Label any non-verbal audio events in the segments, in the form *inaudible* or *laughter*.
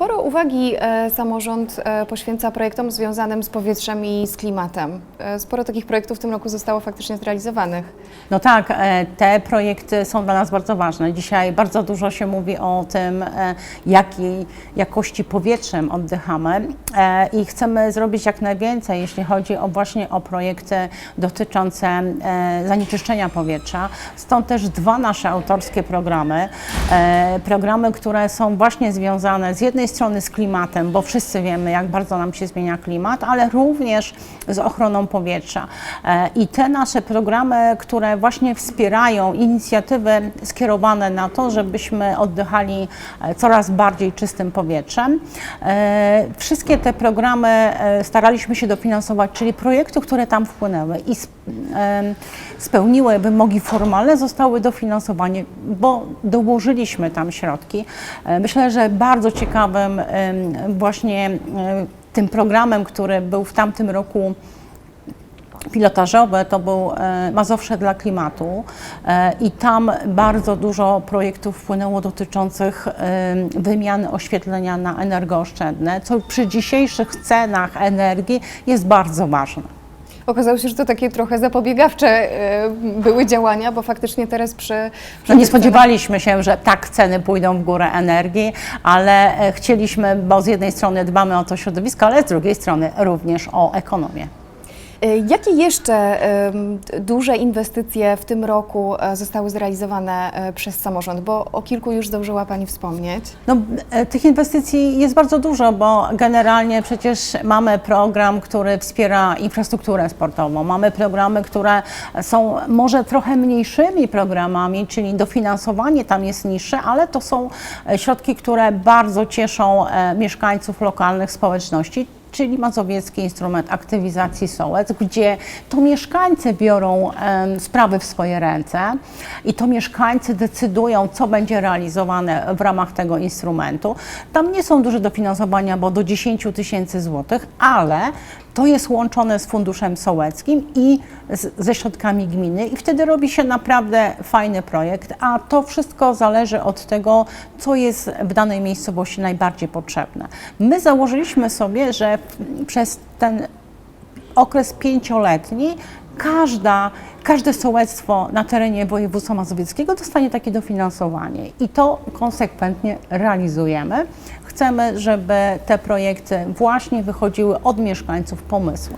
Sporo uwagi e, samorząd e, poświęca projektom związanym z powietrzem i z klimatem. E, Sporo takich projektów w tym roku zostało faktycznie zrealizowanych. No tak, te projekty są dla nas bardzo ważne. Dzisiaj bardzo dużo się mówi o tym, jakiej jakości powietrzem oddychamy i chcemy zrobić jak najwięcej, jeśli chodzi o właśnie o projekty dotyczące zanieczyszczenia powietrza. Stąd też dwa nasze autorskie programy. E, Programy, które są właśnie związane z jednej strony z klimatem, bo wszyscy wiemy, jak bardzo nam się zmienia klimat, ale również z ochroną powietrza. E, I te nasze programy, które właśnie wspierają inicjatywy skierowane na to, żebyśmy oddychali e, coraz bardziej czystym powietrzem. Wszystkie te programy staraliśmy się dofinansować, czyli projekty, które tam wpłynęły i spełniły wymogi formalne, zostały dofinansowane, bo dołożyliśmy tam środki. E, Myślę, że bardzo ciekawym właśnie em, tym programem, który był w tamtym roku pilotażowe to był e, Mazowsze dla klimatu e, i tam bardzo dużo projektów wpłynęło dotyczących e, wymiany oświetlenia na energooszczędne, co przy dzisiejszych cenach energii jest bardzo ważne. Okazało się, że to takie trochę zapobiegawcze e, były działania, bo faktycznie teraz przy... przy No nie spodziewaliśmy się, że tak ceny pójdą w górę energii, ale e, chcieliśmy, bo z jednej strony dbamy o to środowisko, ale z drugiej strony również o ekonomię. E, Jakie jeszcze duże inwestycje w tym roku e, zostały zrealizowane e, przez samorząd? Bo o kilku już zdążyła Pani wspomnieć. No, tych inwestycji jest bardzo dużo, bo generalnie przecież mamy program, który wspiera infrastrukturę sportową. Mamy programy, które są może trochę mniejszymi programami, czyli dofinansowanie tam jest niższe, ale to są środki, które bardzo cieszą mieszkańców lokalnych społeczności czyli Mazowiecki Instrument Aktywizacji Sołec, gdzie to mieszkańcy biorą sprawy w swoje ręce i to mieszkańcy decydują, co będzie realizowane w ramach tego instrumentu. Tam nie są duże dofinansowania, bo do 10 tysięcy złotych, ale to jest łączone z funduszem sołeckim i z, ze środkami gminy i wtedy robi się naprawdę fajny projekt, a to wszystko zależy od tego, co jest w danej miejscowości najbardziej potrzebne. My założyliśmy sobie, że przez ten okres pięcioletni każda, każde sołectwo na terenie województwa mazowieckiego dostanie takie dofinansowanie i to konsekwentnie realizujemy. Chcemy, żeby te projekty właśnie wychodziły od mieszkańców pomysłu.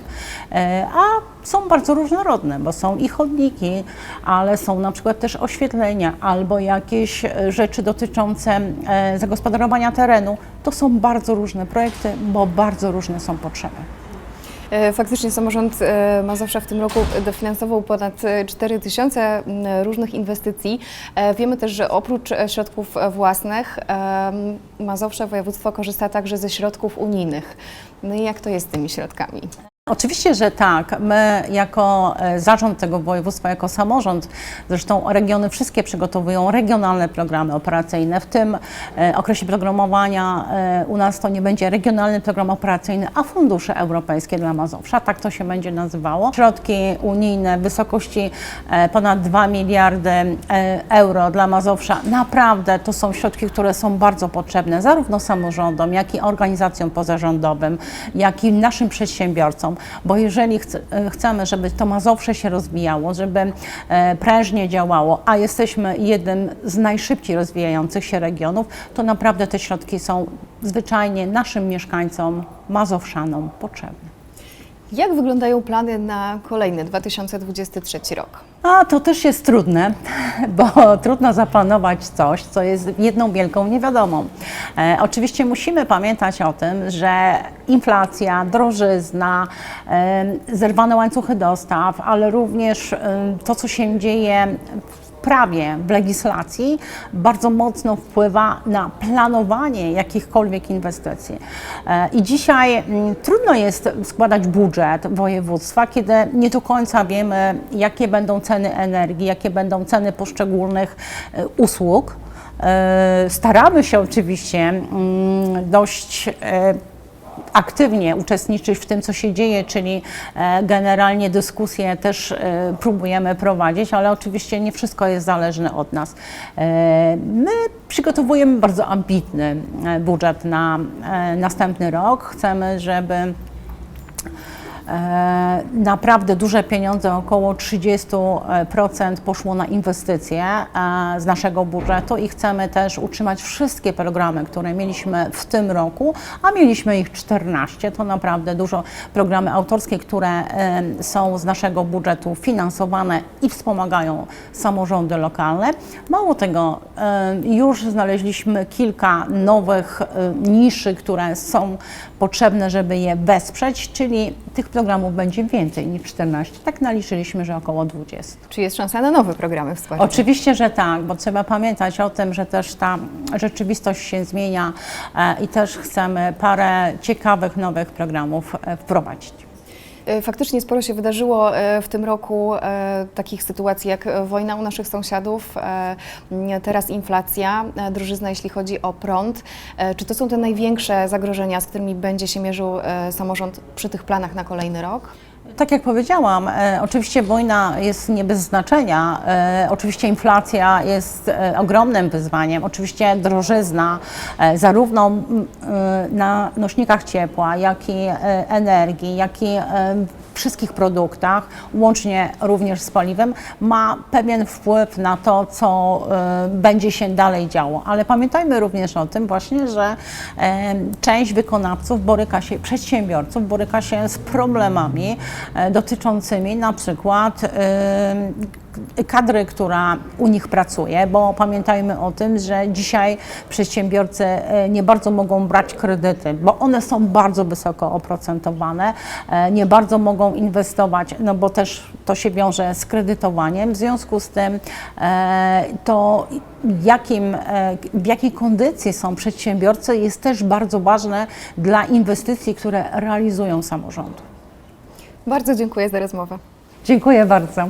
E, A są bardzo różnorodne, bo są i chodniki, ale są na przykład też oświetlenia albo jakieś e, rzeczy dotyczące e, zagospodarowania terenu. To są bardzo różne projekty, bo bardzo różne są potrzeby. E, Faktycznie samorząd e, Mazowsza w tym roku dofinansował ponad e, 4 tysiące m, różnych inwestycji. E, Wiemy też, że oprócz e, środków e, własnych Mazowsze województwo korzysta także ze środków unijnych. No i jak to jest z tymi środkami? Oczywiście, że tak. My jako e, zarząd tego województwa, jako samorząd, zresztą regiony wszystkie przygotowują regionalne programy operacyjne. W tym e, okresie programowania e, u nas to nie będzie regionalny program operacyjny, a fundusze europejskie dla Mazowsza, tak to się będzie nazywało. Środki unijne w wysokości ponad 2 miliardy euro dla Mazowsza. Naprawdę to są środki, które są bardzo potrzebne zarówno samorządom, jak i organizacjom pozarządowym, jak i naszym przedsiębiorcom, bo jeżeli chce, e, chcemy, żeby to Mazowsze się rozwijało, żeby e, prężnie działało, a jesteśmy jednym z najszybciej rozwijających się regionów, to naprawdę te środki są zwyczajnie naszym mieszkańcom, Mazowszanom potrzebne. Jak wyglądają plany na kolejny 2023 rok? A to też jest trudne, *laughs* bo trudno zaplanować coś, co jest jedną wielką niewiadomą. E, oczywiście musimy pamiętać o tym, że inflacja, drożyzna, e, zerwane łańcuchy dostaw, ale również e, to, co się dzieje w prawie, w legislacji bardzo mocno wpływa na planowanie jakichkolwiek inwestycji. E, I dzisiaj mm, trudno jest składać budżet województwa, kiedy nie do końca wiemy, jakie będą ceny energii, jakie będą ceny poszczególnych e, usług. E, Staramy się oczywiście mm, dość aktywnie uczestniczyć w tym, co się dzieje, czyli e, generalnie dyskusje też e, próbujemy prowadzić, ale oczywiście nie wszystko jest zależne od nas. E, My przygotowujemy bardzo ambitny budżet na następny rok. Chcemy, żeby Naprawdę duże pieniądze, około 30% poszło na inwestycje e, z naszego budżetu i chcemy też utrzymać wszystkie programy, które mieliśmy w tym roku, a mieliśmy ich 14. To naprawdę dużo programy autorskie, które e, są z naszego budżetu finansowane i wspomagają samorządy lokalne. Mało tego, e, już znaleźliśmy kilka nowych e, niszy, które są potrzebne, żeby je wesprzeć, czyli tych programów będzie więcej niż 14. Tak naliczyliśmy, że około 20. Czy jest szansa na nowe programy wsparcia? Oczywiście, że tak, bo trzeba pamiętać o tym, że też ta rzeczywistość się zmienia e, i też chcemy parę ciekawych nowych programów e, wprowadzić. E, Faktycznie sporo się wydarzyło e, w tym roku e, takich sytuacji jak wojna u naszych sąsiadów, teraz inflacja, drożyzna jeśli chodzi o prąd. Czy to są te największe zagrożenia, z którymi będzie się mierzył samorząd przy tych planach na kolejny rok? Tak jak powiedziałam, e, oczywiście wojna jest nie bez znaczenia, e, oczywiście inflacja jest e, ogromnym wyzwaniem, oczywiście drożyzna e, zarówno e, na nośnikach ciepła, jak i e, energii, jak i e, wszystkich produktach, łącznie również z paliwem, ma pewien wpływ na to, co e, będzie się dalej działo. Ale pamiętajmy również o tym właśnie, że e, część wykonawców boryka się, przedsiębiorców boryka się z problemami dotyczącymi na przykład e, kadry, która u nich pracuje, bo pamiętajmy o tym, że dzisiaj przedsiębiorcy e, nie bardzo mogą brać kredyty, bo one są bardzo wysoko oprocentowane, e, nie bardzo mogą inwestować, no bo też to się wiąże z kredytowaniem. W związku z tym e, to jakim, e, w jakiej kondycji są przedsiębiorcy jest też bardzo ważne dla inwestycji, które realizują samorządy. Bardzo dziękuję za rozmowę. Dziękuję bardzo.